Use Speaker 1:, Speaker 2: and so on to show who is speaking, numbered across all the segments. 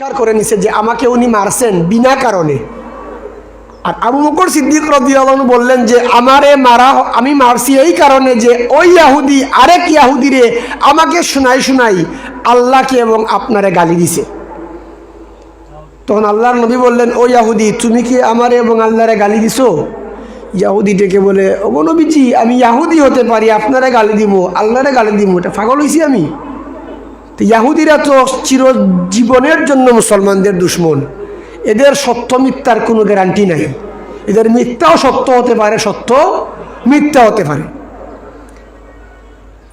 Speaker 1: স্বীকার করে নিছে যে আমাকে উনি মারছেন বিনা কারণে। আর আবু বকর সিদ্দিক রদিয়ালু বললেন যে, আমারে মারা আমি মারছি এই কারণে যে ওই ইয়াহুদি, আরেক ইয়াহুদিরে আমাকে শোনাই শোনাই আল্লাহকে এবং আপনারে গালি দিছে। তখন আল্লাহর নবী বললেন, ও ইয়াহুদি, তুমি কি আমারে এবং আল্লাহরে গালি দিছো? ইয়াহুদি ডেকে বলে ও নবীজি, আমি ইয়াহুদি হতে পারি, আপনারে গালি দিব আল্লাহরে গালি দিব এটা পাগল হয়েছি আমি। তো ইয়াহুদিরা তো চিরজীবনের জন্য মুসলমানদের দুশ্মন। এদের সত্য মিথ্যার কোনো গ্যারান্টি নাই। এদের মিথ্যাও সত্য হতে পারে, সত্য মিথ্যা হতে পারে।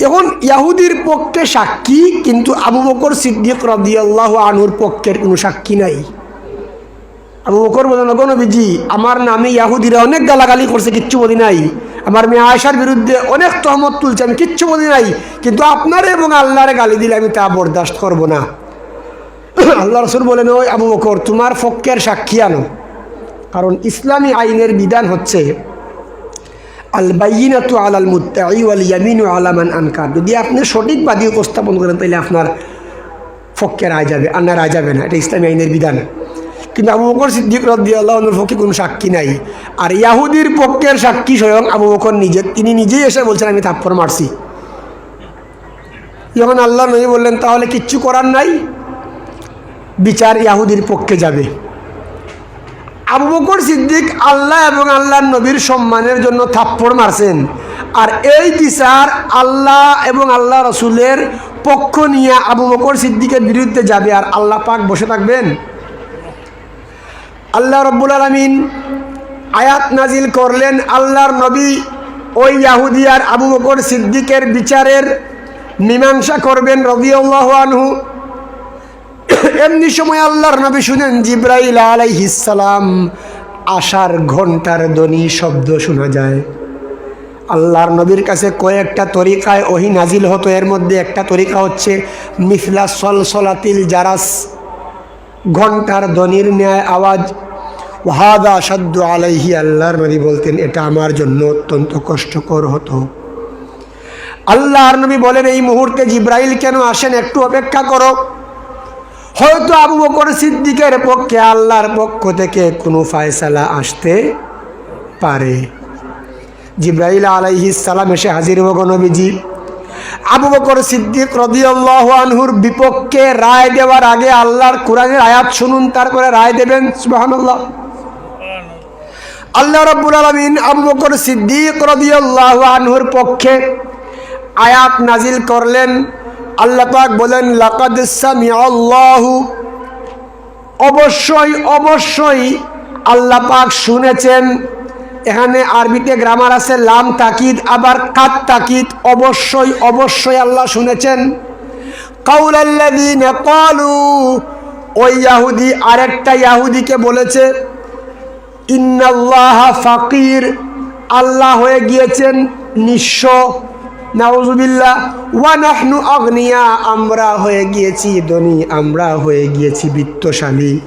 Speaker 1: এখন ইয়াহুদির পক্ষে সাক্ষী, কিন্তু আবু বকর সিদ্দিক রদিয়াল্লাহ আনুর পক্ষের কোনো সাক্ষী নাই। আবু বকর বলেন নবীজি। আমার নামে ইয়াহুদিরা অনেক গালাগালি করছে, কিচ্ছু বলি নাই। আমার মেয়ে আয়সার বিরুদ্ধে অনেক তহমত তুলছে, আমি কিচ্ছু বলি নাই। কিন্তু আপনার এবং আল্লাহরে গালি দিলে আমি তা বরদাস্ত করব না। আল্লাহ রসুল বলেন, ওই আবু বকর, তোমার পক্ষের সাক্ষী আনো। কারণ ইসলামী আইনের বিধান হচ্ছে আল বাইনাতু আলাল মুত্তাই ওয়াল ইয়ামিনু আলামান আনকার। যদি আপনি সঠিক সঠিকবাদী উপস্থাপন করেন তাহলে আপনার পক্ষে আয় যাবে আন্না রায় যাবে না। এটা ইসলামী আইনের বিধান। কিন্তু আবু বকর সিদ্দিক রদ্দি আল্লাহনুর পক্ষে কোনো সাক্ষী নাই। আর ইয়াহুদির পক্ষের সাক্ষী স্বয়ং আবু বকর নিজে, তিনি নিজেই এসে বলছেন, আমি থাপ্পর মারছি। যখন আল্লাহ নবী বললেন, তাহলে কিচ্ছু করার নাই, বিচার ইয়াহুদির পক্ষে যাবে। আবু বকর সিদ্দিক আল্লাহ এবং আল্লাহর নবীর সম্মানের জন্য থাপ্পড় মারছেন। আর এই বিচার আল্লাহ এবং আল্লাহ রসুলের পক্ষ নিয়ে আবু বকর সিদ্দিকের বিরুদ্ধে যাবে। আর আল্লাহ পাক বসে থাকবেন। আল্লাহ রব্বুল আলমিন আয়াত নাজিল করলেন আল্লাহর নবী ওই ইয়াহুদিয়ার আবু বকর সিদ্দিকের বিচারের মীমাংসা করবেন রবিউল্লাহ আনহু। এমনি সময় আল্লাহর নবী শুনেন, জিব্রাইল আলাইহিসালাম আশার ঘণ্টার ধ্বনি শব্দ শোনা যায়। আল্লাহর নবীর কাছে কয়েকটা তরিকায় ওহি নাজিল হতো। এর মধ্যে একটা তরিকা হচ্ছে মিফলা সলসলাতিল জারাস ঘণ্টার ধ্বনির ন্যায় আওয়াজ। ওহাদা সাদ্দ আলাইহি আল্লাহর নবী বলতেন, এটা আমার জন্য অত্যন্ত কষ্টকর হতো। আল্লাহর নবী বলেন, এই মুহূর্তে জিব্রাইল কেন আসেন একটু অপেক্ষা করো। হয়তো আবু বকর সিদ্দিকের পক্ষে আল্লাহর পক্ষ থেকে কোনো ফায়সালা আসতে পারে। জিব্রাইল সালাম এসে হাজির হব নবীজি। আবু বকর সিদ্দিক রদিয়াল্লাহ আনহুর বিপক্ষে রায় দেওয়ার আগে আল্লাহর কোরআনের আয়াত শুনুন, তারপরে রায় দেবেন, সুবহানাল্লাহ। আল্লাহ রব্বুল আলমিন আবু বকর সিদ্দিক রদিয়াল্লাহ আনহুর পক্ষে আয়াত নাজিল করলেন। আল্লাহ পাক বলেন, লাকাদ সামিআল্লাহু। অবশ্যই অবশ্যই আল্লাহ পাক শুনেছেন। এখানে আরবিতে গ্রামার আছে, লাম তাকিদ, আবার কাত তাকিদ, অবশ্যই অবশ্যই আল্লাহ শুনেছেন। কাউলাল্লাযীনা ক্বালু, ওই ইয়াহুদি আরেকটা ইয়াহুদিকে বলেছে ইন্নাল্লাহ ফাকির। আল্লাহ হয়ে গিয়েছেন নিঃস্ব। নাউজুবিল্লাহ, ওয়া নাহনু আগনিয়া, আমরা হয়ে গিয়েছি ধনী, আমরা হয়ে গিয়েছি বিত্তশালী।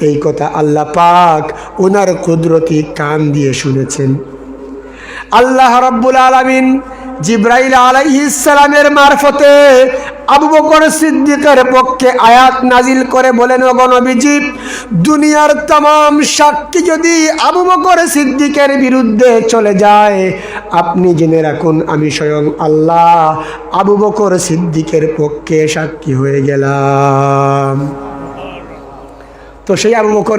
Speaker 1: এই কথা আল্লাহ পাক ওনার কুদরতি কান দিয়ে শুনেছেন। আল্লাহ রব্বুল আলমিন জিব্রাইল আলাইহিসালামের মারফতে আবু বকর সিদ্দিকের পক্ষে আয়াত নাজিল করে বলেন নবীজি দুনিয়ার তাম সাক্ষী যদি আবু বকর সিদ্দিকের বিরুদ্ধে চলে যায়, আপনি জেনে রাখুন, আমি স্বয়ং আল্লাহ আবু বকর সিদ্দিকের পক্ষে সাক্ষী হয়ে গেলাম। তো সেই আবু বকর